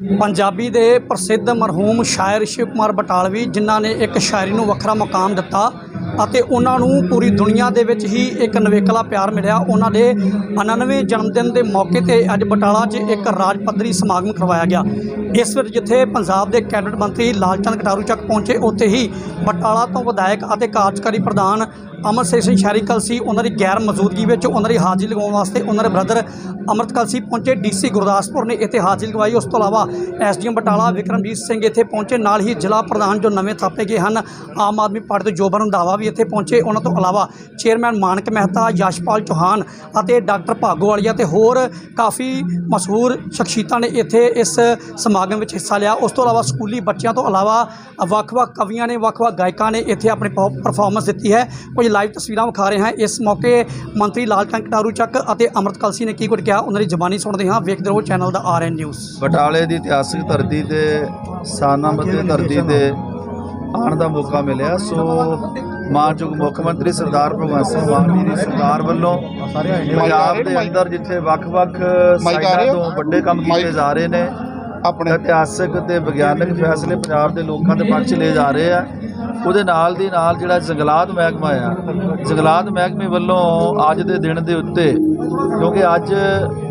ਪੰਜਾਬੀ ਦੇ ਪ੍ਰਸਿੱਧ ਮਰਹੂਮ ਸ਼ਾਇਰ ਸ਼ਿਵ ਕੁਮਾਰ ਬਟਾਲਵੀ, ਜਿਨ੍ਹਾਂ ਨੇ ਇੱਕ ਸ਼ਾਇਰੀ ਨੂੰ ਵੱਖਰਾ ਮੁਕਾਮ ਦਿੱਤਾ। ਅਤੇ ਉਹਨਾਂ ਨੂੰ ਪੂਰੀ ਦੁਨੀਆ ਦੇ ਵਿੱਚ ਹੀ ਇੱਕ ਨਵੇਕਲਾ ਪਿਆਰ ਮਿਲਿਆ। ਉਹਨਾਂ ਦੇ 99ਵੇਂ ਜਨਮ ਦਿਨ ਦੇ ਮੌਕੇ ਤੇ ਅੱਜ ਬਟਾਲਾ 'ਚ ਇੱਕ ਰਾਜ ਪੱਧਰੀ ਸਮਾਗਮ ਕਰਵਾਇਆ ਗਿਆ। ਇਸ ਵਿੱਚ ਜਿੱਥੇ ਪੰਜਾਬ ਦੇ ਕੈਬਨਿਟ ਮੰਤਰੀ ਲਾਲਚੰਦ ਕਟਾਰੂ ਚੱਕ ਪਹੁੰਚੇ, ਉੱਥੇ ਹੀ ਬਟਾਲਾ ਤੋਂ ਵਿਧਾਇਕ ਅਤੇ ਕਾਰਜਕਾਰੀ ਪ੍ਰਧਾਨ ਅਮਰ ਸਿੰਘ ਸ਼ਹਿਰੀ ਕਲਸੀ, ਉਹਨਾਂ ਦੀ ਗੈਰ ਮੌਜੂਦਗੀ ਵਿੱਚ ਉਹਨਾਂ ਦੀ ਹਾਜ਼ਰੀ ਲਗਾਉਣ ਵਾਸਤੇ ਉਹਨਾਂ ਦੇ ਬ੍ਰਦਰ ਅਮਰਤ ਕਲਸੀ ਪਹੁੰਚੇ। ਡੀਸੀ ਗੁਰਦਾਸਪੁਰ ਨੇ ਇੱਥੇ ਹਾਜ਼ਰੀ ਲਗਵਾਈ। ਉਸ ਤੋਂ ਇਲਾਵਾ ਐਸਡੀਐਮ ਬਟਾਲਾ ਵਿਕਰਮਜੀਤ ਸਿੰਘ ਇੱਥੇ ਪਹੁੰਚੇ। ਨਾਲ ਹੀ ਜ਼ਿਲ੍ਹਾ ਪ੍ਰਧਾਨ ਜੋ ਨਵੇਂ ਥਾਪੇ ਗਏ ਹਨ, ਆਮ ਆਦਮੀ ਪਾਰਟੀ ਦੇ ਜੋਬਰ ਰੰਧਾਵਾ ਵੀ ਇੱਥੇ ਪਹੁੰਚੇ। ਉਹਨਾਂ ਤੋਂ ਇਲਾਵਾ ਚੇਅਰਮੈਨ ਮਾਨਕ ਮਹਿਤਾ, ਯਸ਼ਪਾਲ ਚੌਹਾਨ ਅਤੇ ਡਾਕਟਰ ਭਾਗੋਵਾਲੀਆ ਤੇ ਹੋਰ ਕਾਫੀ ਮਸ਼ਹੂਰ ਸ਼ਖਸੀਅਤਾਂ ਨੇ ਇੱਥੇ ਇਸ ਸਮਾਗਮ ਵਿੱਚ ਹਿੱਸਾ ਲਿਆ। ਉਸ ਤੋਂ ਇਲਾਵਾ ਸਕੂਲੀ ਬੱਚਿਆਂ ਤੋਂ ਇਲਾਵਾ ਵੱਖ-ਵੱਖ ਕਵੀਆਂ ਨੇ, ਵੱਖ-ਵੱਖ ਗਾਇਕਾਂ ਨੇ ਇੱਥੇ ਆਪਣੀ ਪਰਫਾਰਮੈਂਸ ਦਿੱਤੀ ਹੈ। ਕੁਝ ਲਾਈਵ ਤਸਵੀਰਾਂ ਵਿਖਾ ਰਹੇ ਹਾਂ। ਇਸ ਮੌਕੇ ਮੰਤਰੀ ਲਾਲਚੰਦ ਕਟਾਰੂ ਚੱਕ ਅਤੇ ਅਮਰਤ ਕਲਸੀ ਨੇ ਕੀ ਕੁਝ ਕਿਹਾ, ਉਹਨਾਂ ਦੀ ਜ਼ਬਾਨੀ ਸੁਣਦੇ ਹਾਂ। ਵੇਖਦੇ ਰਹੋ ਚੈਨਲ ਦਾ ਆਰਐਨ ਨਿਊਜ਼। ਬਟਾਲੇ ਦੀ ਇਤਿਹਾਸਿਕ ਧਰਤੀ ਤੇ ਸਾਨਾਮਤੀ ਧਰਤੀ ਤੇ ਆਉਣ ਦਾ ਮੌਕਾ ਮਿਲਿਆ। ਸੋ ਮਾਨਯੋਗ ਮੁੱਖ ਮੰਤਰੀ ਸਰਦਾਰ ਭਗਵੰਤ ਸਿੰਘ ਮਾਨ ਜੀ ਦੀ ਸਰਕਾਰ ਵੱਲੋਂ ਪੰਜਾਬ ਦੇ ਅੰਦਰ ਜਿੱਥੇ ਵੱਖ-ਵੱਖ ਸਾਈਡਾਂ ਤੋਂ ਵੱਡੇ ਕੰਮ ਕੀਤੇ ਜਾ ਰਹੇ ਨੇ ਆਪਣੇ। ਇਤਿਹਾਸਿਕ ਤੇ ਵਿਗਿਆਨਕ ਫੈਸਲੇ ਪੰਜਾਬ ਦੇ ਲੋਕਾਂ ਦੇ ਪੱਖ 'ਚ ਲਏ ਜਾ ਰਹੇ ਆ। ਉਹਦੇ ਨਾਲ ਦੀ ਨਾਲ ਜਿਹੜਾ ਜੰਗਲਾਤ ਮਹਿਕਮਾ ਆ ਜੰਗਲਾਤ ਮਹਿਕਮੇ ਵੱਲੋਂ ਅੱਜ ਦੇ ਦਿਨ ਦੇ ਉੱਤੇ ਕਿਉਂਕਿ ਅੱਜ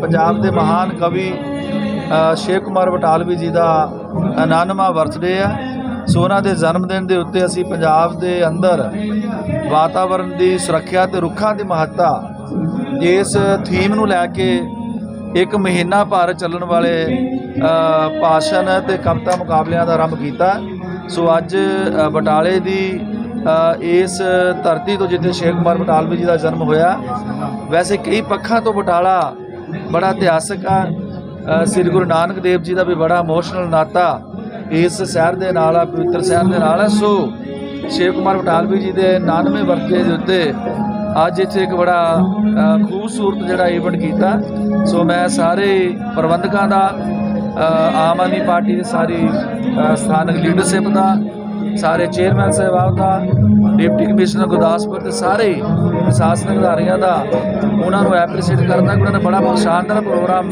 ਪੰਜਾਬ ਦੇ ਮਹਾਨ ਕਵੀ ਸ਼ੇਖ ਕੁਮਾਰ ਬਟਾਲਵੀ ਜੀ ਦਾ 99ਵਾਂ ਬਰਥਡੇ ਆ। ਸੋ ਉਹਨਾਂ ਦੇ ਜਨਮ ਦਿਨ ਦੇ ਉੱਤੇ ਅਸੀਂ ਪੰਜਾਬ ਦੇ ਅੰਦਰ ਵਾਤਾਵਰਣ ਦੀ ਸੁਰੱਖਿਆ ਤੇ ਰੁੱਖਾਂ ਦੀ ਮਹੱਤਤਾ ਇਸ ਥੀਮ ਨੂੰ ਲੈ ਕੇ ਇੱਕ ਮਹੀਨਾ ਭਰ ਚੱਲਣ ਵਾਲੇ ਭਾਸ਼ਣ ਤੇ ਕਵਿਤਾ ਮੁਕਾਬਲਿਆਂ ਦਾ ਆਰੰਭ ਕੀਤਾ। ਸੋ ਅੱਜ ਬਟਾਲੇ ਦੀ ਇਸ ਧਰਤੀ ਤੋਂ ਜਿੱਥੇ ਸ਼ੇਖ ਕੁਮਾਰ ਬਟਾਲਵੀ ਜੀ ਦਾ ਜਨਮ ਹੋਇਆ, ਵੈਸੇ ਕਈ ਪੱਖਾਂ ਤੋਂ ਬਟਾਲਾ ਬੜਾ ਇਤਿਹਾਸਕ ਆ। ਸ੍ਰੀ ਗੁਰੂ ਨਾਨਕ ਦੇਵ ਜੀ ਦਾ ਵੀ ਬੜਾ ਇਮੋਸ਼ਨਲ ਨਾਤਾ। ਇਸ ਸ਼ਹਿਰ ਦੇ ਨਾਲ ਆ, ਪਵਿੱਤਰ ਸ਼ਹਿਰ ਦੇ ਨਾਲ ਆ। ਸੋ ਸ਼ੇਖ ਕੁਮਾਰ ਬਟਾਲਵੀ ਜੀ ਦੇ 99 ਵਰਕੇ ਦੇ ਉੱਤੇ ਅੱਜ ਇੱਥੇ ਇੱਕ ਬੜਾ ਖੂਬਸੂਰਤ ਜਿਹੜਾ ਇਵੈਂਟ ਕੀਤਾ। ਸੋ ਮੈਂ ਸਾਰੇ ਪ੍ਰਬੰਧਕਾਂ ਦਾ ਆਮ ਆਦਮੀ ਪਾਰਟੀ ਦੀ ਸਾਰੀ ਸਥਾਨਕ ਲੀਡਰਸ਼ਿਪ ਦਾ, ਸਾਰੇ ਚੇਅਰਮੈਨ ਸਾਹਿਬਾਨ ਦਾ ਡਿਪਟੀ ਕਮਿਸ਼ਨਰ ਗੁਰਦਾਸਪੁਰ ਦੇ ਸਾਰੇ ਪ੍ਰਸ਼ਾਸਨਿਕ ਅਧਿਕਾਰੀਆਂ ਦਾ ਉਹਨਾਂ ਨੂੰ ਐਪਰੀਸ਼ੀਏਟ ਕਰਦਾ ਕਿ ਉਹਨਾਂ ਨੇ ਬੜਾ ਸ਼ਾਨਦਾਰ ਪ੍ਰੋਗਰਾਮ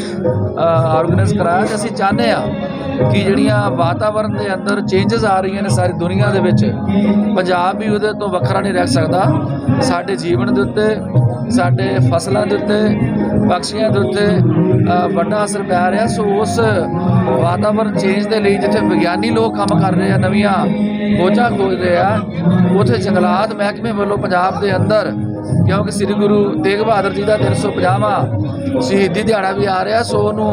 ਆਰਗੇਨਾਈਜ਼ ਕਰਾਇਆ ਤੇ ਅਸੀਂ ਚਾਹੁੰਦੇ ਆ ਕਿ ਜਿਹੜੀਆਂ ਵਾਤਾਵਰਣ ਦੇ ਅੰਦਰ ਚੇਂਜਸ ਆ ਰਹੀਆਂ ਨੇ ਸਾਰੀ ਦੁਨੀਆ ਦੇ ਵਿੱਚ, ਪੰਜਾਬ ਵੀ ਉਹਦੇ ਤੋਂ ਵੱਖਰਾ ਨਹੀਂ ਰਹਿ ਸਕਦਾ। ਸਾਡੇ ਜੀਵਨ ਦੇ ਉੱਤੇ, ਸਾਡੇ ਫਸਲਾਂ ਦੇ ਉੱਤੇ, ਪਕਸ਼ੀਆਂ ਦੇ ਉੱਤੇ ਵੱਡਾ ਅਸਰ ਪੈ ਰਿਹਾ। ਸੋ ਉਸ ਵਾਤਾਵਰਣ ਚੇਂਜ ਦੇ ਲਈ ਜਿੱਥੇ ਵਿਗਿਆਨੀ ਲੋਕ ਕੰਮ ਕਰ ਰਹੇ ਆ, ਨਵੀਆਂ ਖੋਜਾਂ ਖੋਜ ਰਹੇ ਆ, ਉੱਥੇ ਜੰਗਲਾਤ ਮਹਿਕਮੇ ਵੱਲੋਂ ਪੰਜਾਬ ਦੇ ਅੰਦਰ, ਕਿਉਂਕਿ ਸ੍ਰੀ ਗੁਰੂ ਤੇਗ ਬਹਾਦਰ ਜੀ ਦਾ 350ਵਾਂ ਸ਼ਹੀਦੀ ਦਿਹਾੜਾ ਵੀ ਆ ਰਿਹਾ, ਸੋ ਉਹਨੂੰ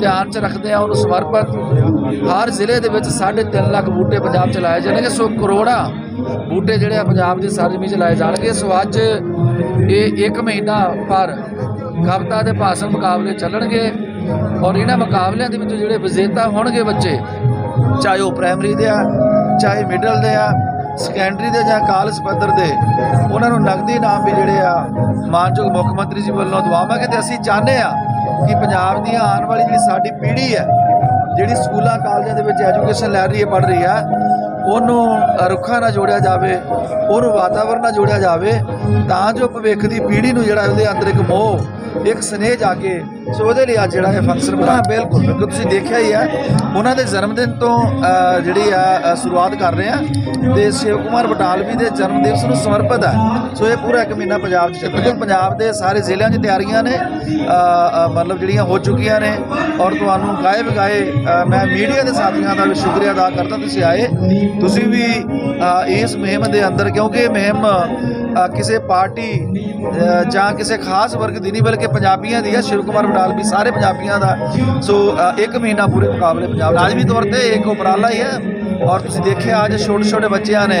ਧਿਆਨ 'ਚ ਰੱਖਦੇ ਆ, ਉਹਨੂੰ ਸਮਰਪਿਤ ਹਰ ਜ਼ਿਲ੍ਹੇ ਦੇ ਵਿੱਚ 3.5 ਲੱਖ ਬੂਟੇ ਪੰਜਾਬ 'ਚ ਲਾਏ ਜਾਣਗੇ, ਸੋ ਕਰੋੜਾਂ ਬੂਟੇ ਜਿਹੜੇ ਆ ਪੰਜਾਬ ਦੀ ਸਰਜ਼ਮੀਨ 'ਚ ਲਾਏ ਜਾਣਗੇ, ਸੋ ਅੱਜ ਇਹ ਇੱਕ ਮਹੀਨਾ ਪਰ ਕਵਿਤਾ ਦੇ ਭਾਸ਼ਣ ਮੁਕਾਬਲੇ ਚੱਲਣਗੇ। ਔਰ ਇਹਨਾਂ ਮੁਕਾਬਲਿਆਂ ਦੇ ਵਿੱਚ ਜਿਹੜੇ ਵਿਜੇਤਾ ਹੋਣਗੇ ਬੱਚੇ, ਚਾਹੇ ਉਹ ਪ੍ਰਾਇਮਰੀ ਦੇ ਆ, ਚਾਹੇ ਮਿਡਲ ਦੇ ਆ ਸੈਕੰਡਰੀ ਦੇ ਜਾਂ ਕਾਲਜ ਪੱਧਰ ਦੇ, ਉਹਨਾਂ ਨੂੰ ਨਗਦੀ ਇਨਾਮ ਵੀ ਜਿਹੜੇ ਆ, ਮਾਨਯੋਗ ਮੁੱਖ ਮੰਤਰੀ ਜੀ ਵੱਲੋਂ ਦਵਾਵਾਂਗੇ ਤੇ ਅਸੀਂ ਚਾਹੁੰਦੇ ਆ ਕਿ ਪੰਜਾਬ ਦੀਆਂ ਆਉਣ ਵਾਲੀ ਜਿਹੜੀ ਸਾਡੀ ਪੀੜ੍ਹੀ ਹੈ, ਜਿਹੜੀ ਸਕੂਲਾਂ, ਕਾਲਜਾਂ ਦੇ ਵਿੱਚ ਐਜੂਕੇਸ਼ਨ ਲੈ ਰਹੀ ਹੈ, ਪੜ੍ਹ ਰਹੀ ਆ ਉਹਨੂੰ ਰੁੱਖਾਂ ਨਾਲ ਜੋੜਿਆ ਜਾਵੇ, ਉਹਨੂੰ ਵਾਤਾਵਰਣ ਨਾਲ ਜੋੜਿਆ ਜਾਵੇ, ਤਾਂ ਜੋ ਭਵਿੱਖ ਦੀ ਪੀੜ੍ਹੀ ਨੂੰ ਜਿਹੜਾ ਉਹਦੇ ਅੰਦਰ ਇੱਕ ਮੋਹ ਇੱਕ ਸਨੇਹ ਜਾ ਕੇ ਸੋ ਉਹਦੇ ਲਈ ਅੱਜ ਜਿਹੜਾ ਇਹ ਫੰਕਸ਼ਨ ਬਣਾ ਬਿਲਕੁਲ ਬਿਲਕੁਲ ਤੁਸੀਂ ਦੇਖਿਆ ਹੀ ਹੈ। ਉਹਨਾਂ ਦੇ ਜਨਮ ਦਿਨ ਤੋਂ ਜਿਹੜੀ ਆ ਸ਼ੁਰੂਆਤ ਕਰ ਰਹੇ ਆ ਤੇ ਸ਼ਿਵ ਕੁਮਾਰ ਬਟਾਲਵੀ ਦੇ ਜਨਮ ਦਿਵਸ ਨੂੰ ਸਮਰਪਿਤ ਹੈ। ਸੋ ਇਹ ਪੂਰਾ ਇੱਕ ਮਹੀਨਾ ਪੰਜਾਬ 'ਚ ਚੱਲੇਗਾ ਪੰਜਾਬ ਦੇ ਸਾਰੇ ਜ਼ਿਲ੍ਹਿਆਂ 'ਚ ਤਿਆਰੀਆਂ ਨੇ ਮਤਲਬ ਜਿਹੜੀਆਂ ਹੋ ਚੁੱਕੀਆਂ ਨੇ ਔਰ ਤੁਹਾਨੂੰ ਗਾਏ ਬਗਾਏ ਅ, ਮੈਂ ਮੀਡੀਆ ਦੇ ਸਾਥੀਆਂ ਦਾ ਵੀ ਸ਼ੁਕਰੀਆ ਅਦਾ ਕਰਦਾ ਤੁਸੀਂ ਆਏ। ਤੁਸੀਂ ਵੀ ਇਸ ਮੁਹਿੰਮ ਦੇ ਅੰਦਰ ਕਿਉਂਕਿ ਇਹ ਮੁਹਿੰਮ ਕਿਸੇ ਪਾਰਟੀ ਜਾਂ ਕਿਸੇ ਖਾਸ ਵਰਗ ਦੀ ਨਹੀਂ ਬਲਕਿ ਪੰਜਾਬੀਆਂ ਦੀ ਹੈ ਸ਼ਿਵ ਕੁਮਾਰ ਬਟਾਲਵੀ ਸਾਰੇ ਪੰਜਾਬੀਆਂ ਦਾ। ਸੋ ਇੱਕ ਮਹੀਨਾ ਪੂਰੇ ਮੁਕਾਬਲੇ ਪੰਜਾਬ ਲਾਜ਼ਮੀ ਤੌਰ ਤੇ ਇੱਕ ਉਪਰਾਲਾ ਹੀ ਹੈ। ਔਰ ਤੁਸੀਂ ਦੇਖਿਆ ਅੱਜ ਛੋਟੇ ਛੋਟੇ ਬੱਚਿਆਂ ਨੇ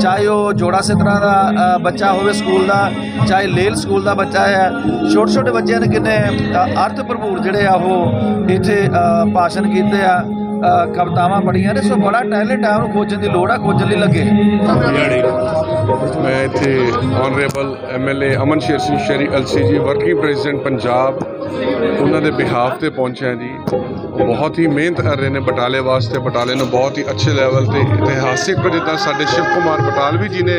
ਚਾਹੇ ਉਹ ਜੋੜਾ ਸਿੱਤਰਾ ਦਾ ਬੱਚਾ ਹੋਵੇ ਸਕੂਲ ਦਾ ਚਾਹੇ ਲੇਲ ਸਕੂਲ ਦਾ ਬੱਚਾ ਹੈ ਛੋਟੇ ਛੋਟੇ ਬੱਚਿਆਂ ਨੇ ਕਿੰਨੇ ਅਰਥ ਭਰਪੂਰ ਜਿਹੜੇ ਆ ਉਹ ਇੱਥੇ ਭਾਸ਼ਣ ਕੀਤੇ ਆ। ਕਵਿਤਾਵਾਂ ਪੜ੍ਹੀਆਂ ਨੇ, ਸੋ ਬੜਾ ਟੈਲੈਂਟ ਆ, ਉਹਨੂੰ ਖੋਜਣ ਦੀ ਲੋੜ ਆ, ਖੋਜਣ ਲਈ ਲੱਗੇ। ਮੈਂ ਇੱਥੇ ਆਨਰੇਬਲ ਐਮਐਲਏ ਅਮਨ ਸ਼ੇਰ ਸਿੰਘ ਸ਼ੇਰੀ ਅਲਸੀ ਜੀ ਵਰਕਿੰਗ ਪ੍ਰੈਜ਼ੀਡੈਂਟ ਪੰਜਾਬ। ਉਹਨਾਂ ਦੇ ਬਿਹਾਫ ਤੇ ਪਹੁੰਚਿਆ ਜੀ। ਬਹੁਤ ਹੀ ਮਿਹਨਤ ਕਰ ਰਹੇ ਨੇ ਬਟਾਲੇ ਵਾਸਤੇ। ਬਟਾਲੇ ਨੂੰ ਬਹੁਤ ਹੀ ਅੱਛੇ ਲੈਵਲ ਤੇ ਇਤਿਹਾਸਿਕ ਜਿੱਦਾਂ ਸਾਡੇ ਸ਼ਿਵ ਕੁਮਾਰ ਬਟਾਲਵੀ ਜੀ ਨੇ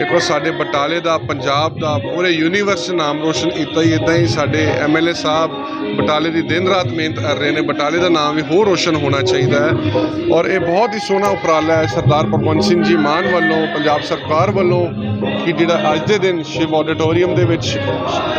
ਇੱਕ ਸਾਡੇ ਬਟਾਲੇ ਦਾ, ਪੰਜਾਬ ਦਾ, ਪੂਰੇ ਯੂਨੀਵਰਸ 'ਚ ਨਾਮ ਰੋਸ਼ਨ ਕੀਤਾ ਹੀ ਇਦਾਂ ਹੀ ਸਾਡੇ ਐਮਐਲਏ ਸਾਹਿਬ ਬਟਾਲੇ ਦੀ ਦਿਨ ਰਾਤ ਮਿਹਨਤ ਕਰ ਰਹੇ ਨੇ। ਬਟਾਲੇ ਦਾ ਨਾਮ ਵੀ ਹੋਰ ਰੋਸ਼ਨ ਹੋਣਾ ਚਾਹੀਦਾ ਹੈ। ਔਰ ਇਹ ਬਹੁਤ ਹੀ ਸੋਹਣਾ ਉਪਰਾਲਾ ਹੈ ਸਰਦਾਰ ਭਗਵੰਤ ਸਿੰਘ ਜੀ ਮਾਨ ਵੱਲੋਂ, ਪੰਜਾਬ ਸਰਕਾਰ ਵੱਲੋਂ ਕਿ ਜਿਹੜਾ ਅੱਜ ਦੇ ਦਿਨ ਸ਼ਿਵ ਆਡੀਟੋਰੀਅਮ ਦੇ ਵਿੱਚ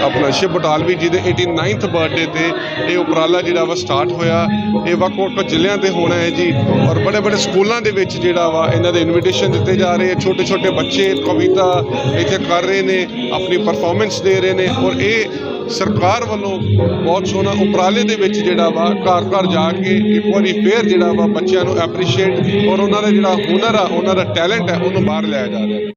ਆਪਣਾ ਸ਼ਿਵ ਬਟਾਲਵੀ ਜੀ ਦੇ 89th ਬਰਥਡੇ ਤੇ ਇਹ ਉਪਰਾਲਾ ਜਿਹੜਾ ਵਾ ਸਟਾਰਟ ਹੋਇਆ। ਇਹ ਵੱਖ-ਵੱਖ ਜ਼ਿਲ੍ਹਿਆਂ ਤੇ ਹੋਣਾ ਹੈ ਜੀ। ਔਰ ਬੜੇ-ਬੜੇ ਸਕੂਲਾਂ ਦੇ ਵਿੱਚ ਜਿਹੜਾ ਵਾ ਇਹਨਾਂ ਦੇ ਇਨਵੀਟੇਸ਼ਨ ਦਿੱਤੇ ਜਾ ਰਹੇ ਛੋਟੇ-ਛੋਟੇ ਬੱਚੇ ਕਵਿਤਾ ਇੱਥੇ ਕਰ ਰਹੇ ਨੇ, ਆਪਣੀ ਪਰਫਾਰਮੈਂਸ ਦੇ ਰਹੇ ਨੇ ਔਰ ਇਹ ਸਰਕਾਰ ਵੱਲੋਂ ਬਹੁਤ ਸੋਹਣਾ ਉਪਰਾਲੇ ਦੇ ਵਿੱਚ ਜਿਹੜਾ ਵਾ ਘਰ ਘਰ ਜਾ ਕੇ ਇੱਕ ਵਾਰੀ ਫੇਰ ਜਿਹੜਾ ਵਾ ਬੱਚਿਆਂ ਨੂੰ ਐਪਰੀਸ਼ੀਏਟ ਔਰ ਉਹਨਾਂ ਦਾ ਜਿਹੜਾ ਹੁਨਰ ਆ, ਉਹਨਾਂ ਦਾ ਟੈਲੈਂਟ ਹੈ ਉਹਨੂੰ ਬਾਹਰ ਲਿਆ ਜਾ ਰਿਹਾ।